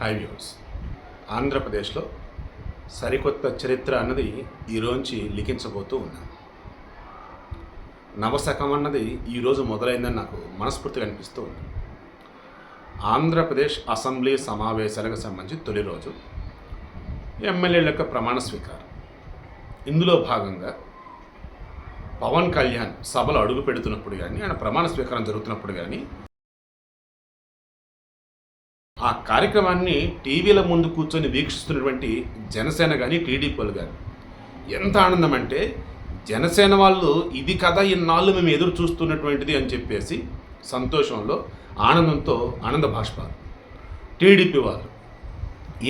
High views ఆంధ్రప్రదేశ్లో సరికొత్త చరిత్ర అన్నది ఈరోంచి లిఖించబోతూ ఉన్నాను నవశకం అన్నది ఈరోజు మొదలైందని నాకు మనస్ఫూర్తిగా అనిపిస్తూ ఉంది. ఆంధ్రప్రదేశ్ అసెంబ్లీ సమావేశాలకు సంబంధించి తొలి రోజు ఎమ్మెల్యేల యొక్క ప్రమాణ స్వీకారం. ఇందులో భాగంగా పవన్ కళ్యాణ్ సభలో అడుగు పెడుతున్నప్పుడు కానీ ఆయన ప్రమాణ స్వీకారం జరుగుతున్నప్పుడు కానీ ఆ కార్యక్రమాన్ని టీవీల ముందు కూర్చొని వీక్షిస్తున్నటువంటి జనసేన కానీ టీడీపీ వాళ్ళు కానీ ఎంత ఆనందం అంటే జనసేన వాళ్ళు ఇది కదా ఇన్నాళ్ళు మేము ఎదురు చూస్తున్నటువంటిది అని చెప్పేసి సంతోషంలో ఆనందంతో ఆనంద భాష్పాలు. టీడీపీ వాళ్ళు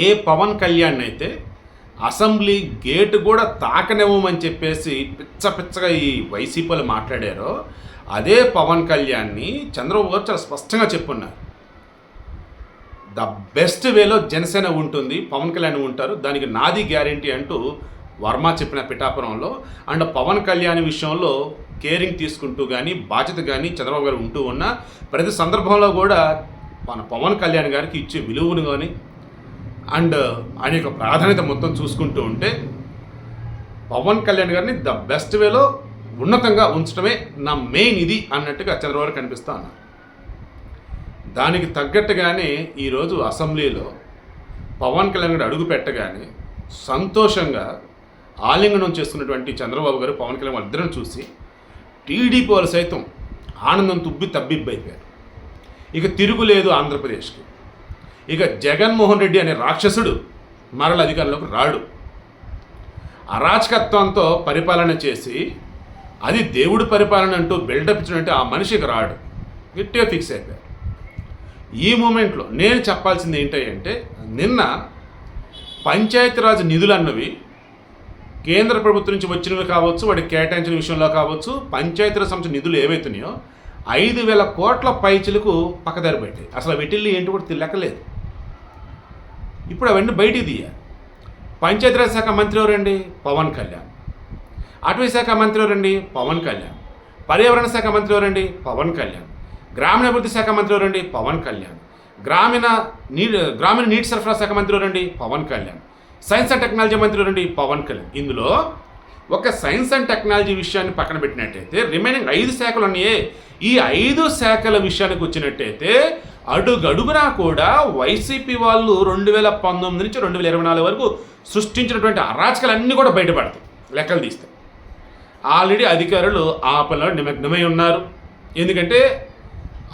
ఏ పవన్ కళ్యాణ్ అయితే అసెంబ్లీ గేట్ కూడా తాకనివ్వమని చెప్పేసి పిచ్చ పిచ్చగా ఈ వైసీపీలు మాట్లాడారో అదే పవన్ కళ్యాణ్ని చంద్రబాబు గారు చాలా స్పష్టంగా చెప్పున్నారు. ద బెస్ట్ వేలో జనసేన ఉంటుంది పవన్ కళ్యాణ్ ఉంటారు. దానికి నాది గ్యారంటీ అంటూ వర్మ చెప్పిన పిఠాపురంలో. అండ్ పవన్ కళ్యాణ్ విషయంలో కేరింగ్ తీసుకుంటూ కానీ బాధ్యత కానీ చంద్రబాబు గారు ఉంటూ ఉన్న ప్రతి సందర్భంలో కూడా మన పవన్ కళ్యాణ్ గారికి ఇచ్చే విలువను కానీ అండ్ ఆయన యొక్క ప్రాధాన్యత మొత్తం చూసుకుంటూ ఉంటే పవన్ కళ్యాణ్ గారిని ద బెస్ట్ వేలో ఉన్నతంగా ఉంచడమే నా మెయిన్ ఇది అన్నట్టుగా చంద్రబాబు గారు కనిపిస్తా ఉన్నారు. దానికి తగ్గట్టుగానే ఈరోజు అసెంబ్లీలో పవన్ కళ్యాణ్ గారు అడుగు పెట్టగానే సంతోషంగా ఆలింగనం చేసుకున్నటువంటి చంద్రబాబు గారు పవన్ కళ్యాణ్ వాళ్ళిద్దరిని చూసి టీడీపీ వాళ్ళు సైతం ఆనందం తుబ్బి తబ్బిబ్బైపోయారు. ఇక తిరుగులేదు ఆంధ్రప్రదేశ్కి. ఇక జగన్మోహన్ రెడ్డి అనే రాక్షసుడు మరల అధికారంలోకి రాడు. అరాచకత్వంతో పరిపాలన చేసి అది దేవుడి పరిపాలన అంటూ బిల్డప్ ఇచ్చినట్టు ఆ మనిషికి రాడు. గట్టిగా ఫిక్స్ అయిపోయారు. ఈ మూమెంట్లో నేను చెప్పాల్సింది ఏంటంటే నిన్న పంచాయతీరాజ్ నిధులు అన్నవి కేంద్ర ప్రభుత్వం నుంచి వచ్చినవి కావచ్చు వాటికి కేటాయించిన విషయంలో కావచ్చు పంచాయతీరాజ్ సంస్థ నిధులు ఏవైతున్నాయో ఐదు వేల కోట్ల పైచులకు పక్కదారి పెట్టాయి అసలు వెటిల్లి ఏంటి కూడా లెక్కలేదు ఇప్పుడు అవన్నీ బయటికి తీయాలి. పంచాయతీరాజ్ శాఖ మంత్రి ఎవరండి? పవన్ కళ్యాణ్. అటవీ శాఖ మంత్రి ఎవరండి? పవన్ కళ్యాణ్. పర్యావరణ శాఖ మంత్రి ఎవరండి? పవన్ కళ్యాణ్. గ్రామీణాభివృద్ధి శాఖ మంత్రి ఎవరండి పవన్ కళ్యాణ్. గ్రామీణ నీ గ్రామీణ నీటి సరఫరా శాఖ మంత్రి ఎవరండి Pawan Kalyan. Science and technology మంత్రి ఎవరండి పవన్ కళ్యాణ్. ఇందులో ఒక సైన్స్ అండ్ టెక్నాలజీ విషయాన్ని పక్కన పెట్టినట్టయితే రిమైనింగ్ ఐదు శాఖలు ఉన్నాయే. ఈ ఐదు శాఖల విషయానికి వచ్చినట్టయితే అడుగడుగునా కూడా వైసీపీ వాళ్ళు రెండు వేల పంతొమ్మిది నుంచి రెండు వేల ఇరవై నాలుగు వరకు సృష్టించినటువంటి అరాచకాలన్నీ కూడా బయటపడతాయి లెక్కలు తీస్తే ఆల్రెడీ అధికారులు ఆ పనిలో నిమగ్నమై ఉన్నారు. ఎందుకంటే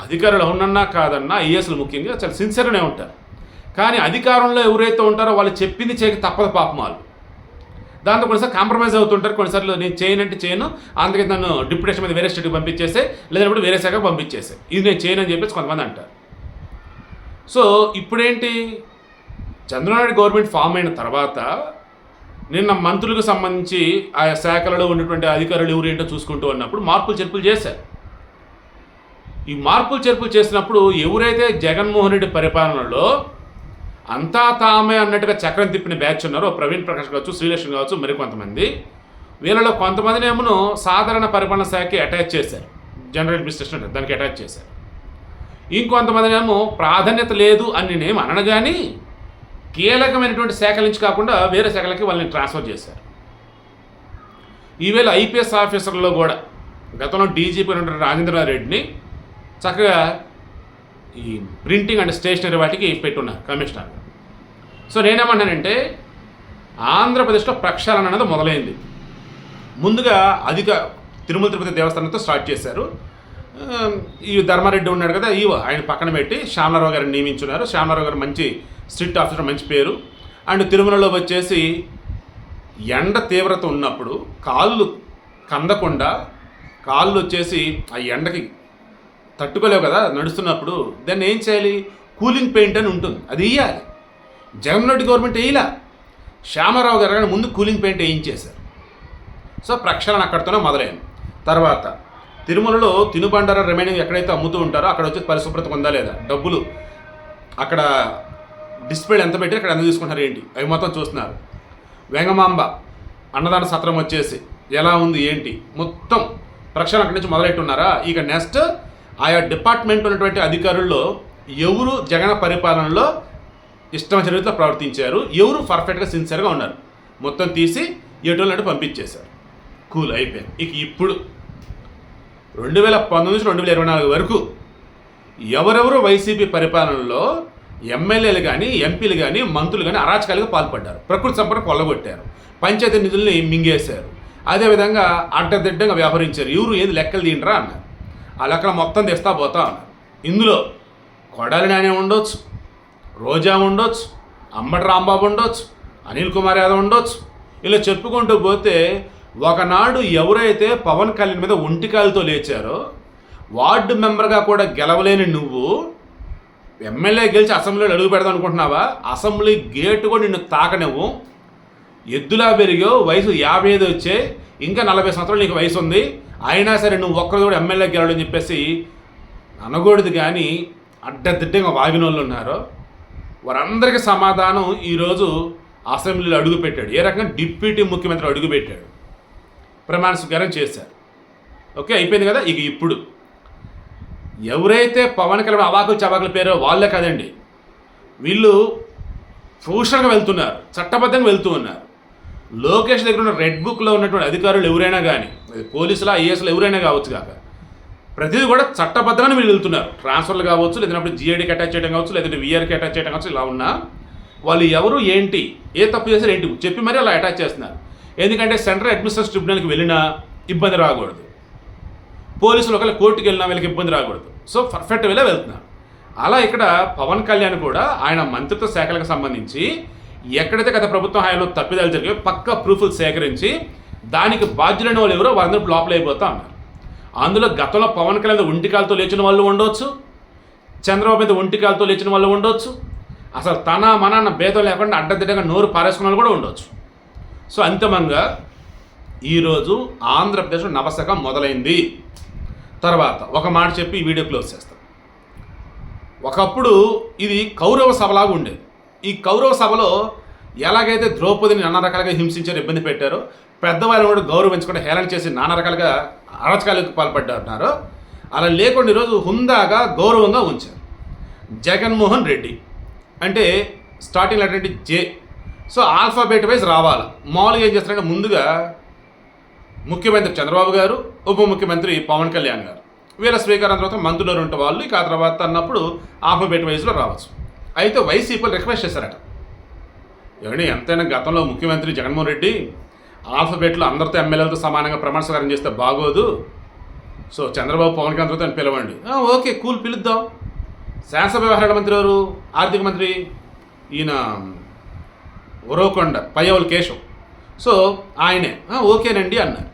అధికారులు అవునన్నా కాదన్నా ఐఏఎస్లు ముఖ్యంగా చాలా సిన్సియర్గానే ఉంటారు. కానీ అధికారంలో ఎవరైతే ఉంటారో వాళ్ళు చెప్పింది చేయక తప్పదు పాపం వాళ్ళు. దాంతో కొన్నిసార్లు కాంప్రమైజ్ అవుతుంటారు కొన్నిసార్లు నేను చేయనంటే చేయను. అందుకే నన్ను డిప్యుటేషన్ మీద వేరే స్టేట్కి పంపించేసే లేదంటే వేరే శాఖకు పంపించేసే. ఇది నేను చేయను అని చెప్పేసి కొంతమంది అంటారు. సో ఇప్పుడేంటి? చంద్రబాబు గవర్నమెంట్ ఫామ్ అయిన తర్వాత నిన్న మంత్రులకు సంబంధించి ఆ శాఖలలో ఉన్నటువంటి అధికారులు ఎవరు ఏంటో చూసుకుంటూ ఉన్నప్పుడు మార్పులు చెప్పులు చేశారు. ఈ మార్పులు చేర్పులు చేసినప్పుడు ఎవరైతే జగన్మోహన్ రెడ్డి పరిపాలనలో అంతా తామే అన్నట్టుగా చక్రం తిప్పిన బ్యాచ్ ఉన్నారో ప్రవీణ్ ప్రకాష్ కావచ్చు శ్రీలక్ష్మి కావచ్చు మరికొంతమంది వీళ్ళలో కొంతమందిని ఏమో సాధారణ పరిపాలన శాఖకి అటాచ్ చేశారు. జనరల్ అడ్మినిస్ట్రేషన్ దానికి అటాచ్ చేశారు. ఇంకొంతమందిని ఏమో ప్రాధాన్యత లేదు అని నేను అనను కానీ కీలకమైనటువంటి శాఖల నుంచి కాకుండా వేరే శాఖలకి వాళ్ళని ట్రాన్స్ఫర్ చేశారు. ఈవేళ ఐపీఎస్ ఆఫీసర్లో కూడా గతంలో డీజీపీ ఉన్నటువంటి రాజేంద్రనాథ్ రెడ్డిని చక్కగా ఈ ప్రింటింగ్ అండ్ స్టేషనరీ వాటికి పెట్టున్నారు కమిషనర్. సో నేనేమన్నానంటే ఆంధ్రప్రదేశ్లో ప్రక్షాళన అనేది మొదలైంది. ముందుగా అధిక తిరుమల తిరుపతి దేవస్థానంతో స్టార్ట్ చేశారు. ఈ ధర్మారెడ్డి ఉన్నాడు కదా ఈవో ఆయన పక్కన పెట్టి శ్యామలారావు గారిని నియమించున్నారు. శ్యామలారావు గారు మంచి స్ట్రిక్ట్ ఆఫీసర్ మంచి పేరు. అండ్ తిరుమలలో వచ్చేసి ఎండ తీవ్రత ఉన్నప్పుడు కాళ్ళు కందకుండా కాళ్ళు వచ్చేసి ఆ ఎండకి తట్టుకోలేవు కదా నడుస్తున్నప్పుడు. దాన్ని ఏం చేయాలి? కూలింగ్ పెయింట్ అని ఉంటుంది. అది వేయాలి జగన్ రెడ్డి గవర్నమెంట్ వేయలా శ్యామారావు గారు కానీ ముందు కూలింగ్ పెయింట్ వేయించేశారు. సో ప్రక్షాళన అక్కడితోనే మొదలైంది. తర్వాత తిరుమలలో తినుబండార రిమైనింగ్ ఎక్కడైతే అమ్ముతూ ఉంటారో అక్కడ వచ్చి పరిశుభ్రత ఉందా లేదా? డబ్బులు అక్కడ డిస్ప్లే ఎంత పెట్టి అక్కడ ఎంత తీసుకుంటారు ఏంటి? అవి మొత్తం చూస్తున్నారు. వెంగమాంబ అన్నదాన సత్రం వచ్చేసి ఎలా ఉంది ఏంటి? మొత్తం ప్రక్షాళన అక్కడి నుంచి మొదలెట్టున్నారా? ఇక నెక్స్ట్ ఆయా డిపార్ట్మెంట్ ఉన్నటువంటి అధికారుల్లో ఎవరు జగన్ పరిపాలనలో ఇష్టం చరిత్రలో ప్రవర్తించారు ఎవరు పర్ఫెక్ట్గా సిన్సియర్గా ఉన్నారు. మొత్తం తీసి ఎటువంటి పంపించేశారు. కూల్ అయిపోయింది. ఇక ఇప్పుడు రెండు వేల పంతొమ్మిది నుంచి రెండు వేల ఇరవై నాలుగు వరకు ఎవరెవరు వైసీపీ పరిపాలనలో ఎమ్మెల్యేలు కానీ ఎంపీలు కానీ మంత్రులు కానీ అరాచకాలుగా పాల్పడ్డారు. ప్రకృతి సంపద కొల్లగొట్టారు. పంచాయతీ నిధుల్ని మింగేశారు. అదేవిధంగా అడ్డదిడ్డంగా వ్యవహరించారు. ఎవరు ఏది లెక్కలు తీయండిరా అన్నారు. ఆ లెక్కలు మొత్తం తెస్తా పోతా ఉన్నారు ఇందులో కొడాలి నాని ఉండొచ్చు రోజా ఉండొచ్చు అంబటి రాంబాబు ఉండొచ్చు అనిల్ కుమార్ యాదవ్ ఉండొచ్చు. ఇలా చెప్పుకుంటూ పోతే ఒకనాడు ఎవరైతే పవన్ కళ్యాణ్ మీద ఒంటికాయలతో లేచారో వార్డు మెంబర్గా కూడా గెలవలేని నువ్వు ఎమ్మెల్యే గెలిచి అసెంబ్లీలో అడుగు పెడదాం అనుకుంటున్నావా? అసెంబ్లీ గేటు కూడా నిన్ను తాకనివ్వు. ఎద్దులా పెరిగో వయసు యాభై ఐదు వచ్చే ఇంకా నలభై సంవత్సరాలు నీకు వయసు ఉంది అయినా సరే నువ్వు ఒక్కరు కూడా ఎమ్మెల్యే గెలవడని చెప్పేసి అనకూడదు కానీ అడ్డదిడ్డంగా వాగిన వాళ్ళు ఉన్నారో. వారందరికీ సమాధానం ఈరోజు అసెంబ్లీలో అడుగుపెట్టాడు ఏ రకంగా డిప్యూటీ ముఖ్యమంత్రి అడుగుపెట్టాడు ప్రమాణ స్వీకారం చేశారు. ఓకే అయిపోయింది కదా? ఇక ఇప్పుడు. ఎవరైతే పవన్ కళ్యాణ్ అవాకులు చవాకుల పేరో వాళ్ళే కదండి. వీళ్ళు ప్రొఫెషనల్గా వెళ్తున్నారు. చట్టబద్ధంగా వెళ్తూ ఉన్నారు. లోకేష్ దగ్గర ఉన్న రెడ్ బుక్లో ఉన్నటువంటి అధికారులు ఎవరైనా కానీ పోలీసులు ఐఏఎస్లు ఎవరైనా కావచ్చు కాక ప్రతిదీ కూడా చట్టబద్ధంగానే వీళ్ళు వెళ్తున్నారు. ట్రాన్స్ఫర్లు కావచ్చు లేదంటే జిఐడికి అటాచ్ చేయడం కావచ్చు లేదంటే విఆర్కి అటాచ్ చేయడం కావచ్చు ఇలా ఉన్నా వాళ్ళు ఎవరు ఏంటి ఏ తప్పు చేశారు ఏంటి చెప్పి మరి అలా అటాచ్ చేస్తున్నారు. ఎందుకంటే సెంట్రల్ అడ్మినిస్ట్రేషన్ ట్రిబ్యునల్కి వెళ్ళినా ఇబ్బంది రాకూడదు. పోలీసులు ఒకవేళ కోర్టుకి వెళ్ళినా వీళ్ళకి ఇబ్బంది రాకూడదు. సో పర్ఫెక్ట్ వెళ్ళే వెళ్తున్నారు. అలా ఇక్కడ పవన్ కళ్యాణ్ కూడా ఆయన మంత్రిత్వ శాఖలకు సంబంధించి ఎక్కడైతే గత ప్రభుత్వం హయాంలో తప్పిదాలు జరిగాయో పక్క ప్రూఫ్లు సేకరించి దానికి బాధ్యులైన వాళ్ళు ఎవరో వాళ్ళందరూ లోపల అయిపోతా ఉన్నారు. అందులో గతంలో పవన్ కళ్యాణ్ ఒంటికాలతో లేచిన వాళ్ళు ఉండొచ్చు. చంద్రబాబు మీద ఒంటికాలతో లేచిన వాళ్ళు ఉండొచ్చు. అసలు తన మన అన్న భేదం లేకుండా అడ్డదిడ్డంగా నోరు పారేసుకున్న వాళ్ళు కూడా ఉండొచ్చు. సో అంతిమంగా ఈరోజు ఆంధ్రప్రదేశ్లో నవశకం మొదలైంది. తర్వాత ఒక మాట చెప్పి ఈ వీడియో క్లోజ్ చేస్తాం. ఒకప్పుడు ఇది కౌరవ సభలాగా ఉండేది. ఈ కౌరవ సభలో ఎలాగైతే ద్రౌపదిని నానా రకాలుగా హింసించారు ఇబ్బంది పెట్టారో పెద్దవాళ్ళని కూడా గౌరవించకుండా హేళన చేసి నానా రకాలుగా అరచకాలకు పాల్పడ్డారు అలా లేకుండా ఈరోజు హుందాగా గౌరవంగా ఉంచారు. జగన్మోహన్ రెడ్డి అంటే స్టార్టింగ్ అటువంటి జే సో ఆల్ఫాబెట్ వైజ్ రావాలి. మామూలుగా ఏం చేస్తారంటే ముందుగా ముఖ్యమంత్రి చంద్రబాబు గారు ఉప ముఖ్యమంత్రి పవన్ కళ్యాణ్ గారు. వీళ్ళ స్వీకారం తర్వాత మంత్రులు ఉంటే వాళ్ళు ఇక ఆ తర్వాత అన్నప్పుడు ఆల్ఫాబెట్ వైజ్లో రావచ్చు. అయితే వైసీపీలు రిక్వెస్ట్ చేశారట. ఏమండి ఎంతైనా గతంలో ముఖ్యమంత్రి జగన్మోహన్ రెడ్డి ఆల్ఫబెట్లో అందరితో ఎమ్మెల్యేలతో సమానంగా ప్రమాణ స్వీకారం చేస్తే బాగోదు. సో చంద్రబాబు పవన్ కళ్యాణ్ పిలవండి. ఓకే కూల్ పిలుద్దాం. శాసన వ్యవహారాల మంత్రి ఎవరు? ఆర్థిక మంత్రి ఈయన ఉరవకొండ పయ్యవల్ కేశవ్. సో ఆయనే. ఓకేనండి అన్నారు.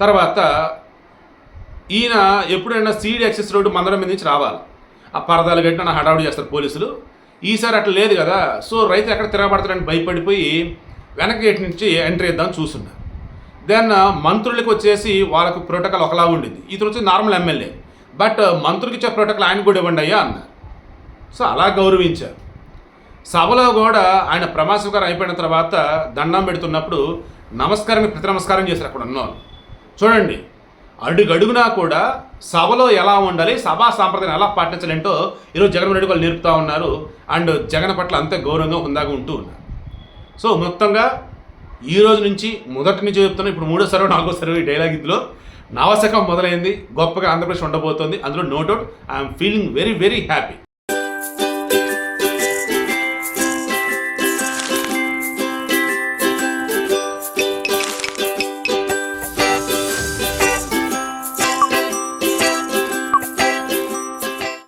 తర్వాత ఈయన ఎప్పుడైనా సీడ్ యాక్సెస్ రోడ్డు మందడం మీద నుంచి రావాలి. ఆ పరదాలు కట్టిన నా హడావుడి చేస్తారు పోలీసులు. ఈసారి అట్లా లేదు కదా. సో రైతు ఎక్కడ తిరగబడతాడని భయపడిపోయి వెనక గేట్ నుంచి ఎంట్రీ ఇద్దామని చూస్తున్నారు దెన్ uh, మంత్రులకు వచ్చేసి వాళ్ళకు ప్రోటోకాల్ ఒకలా ఉండింది. ఇతను వచ్చి నార్మల్ ఎమ్మెల్యే. బట్ uh, మంత్రులకి ఇచ్చే ప్రోటోకాల్ ఆయన కూడా ఇవ్వండి అయ్యా అన్నారు సో అలా గౌరవించారు. సభలో కూడా ఆయన ప్రమాసకారం అయిపోయిన తర్వాత దండం పెడుతున్నప్పుడు నమస్కారం ప్రతి నమస్కారం చేశారు అక్కడ ఉన్నవాళ్ళు. చూడండి అడుగడుగునా కూడా సభలో ఎలా ఉండాలి సభా సాంప్రదాయం ఎలా పాటించాలంటో ఈరోజు జగన్మోహన్ రెడ్డి వాళ్ళు నేర్పుతా ఉన్నారు. అండ్ జగన్ పట్ల అంతే గౌరవంగా హుందాగా ఉంటూ ఉన్నారు. సో మొత్తంగా ఈ రోజు నుంచి మొదటి నుంచి చెప్తున్నా ఇప్పుడు మూడో సర్వే నాలుగో సర్వే ఈ డైలాగ్ ఇందులో నవశకం మొదలైంది. గొప్పగా ఆంధ్రప్రదేశ్ ఉండబోతోంది. అందులో no doubt I'm feeling very very happy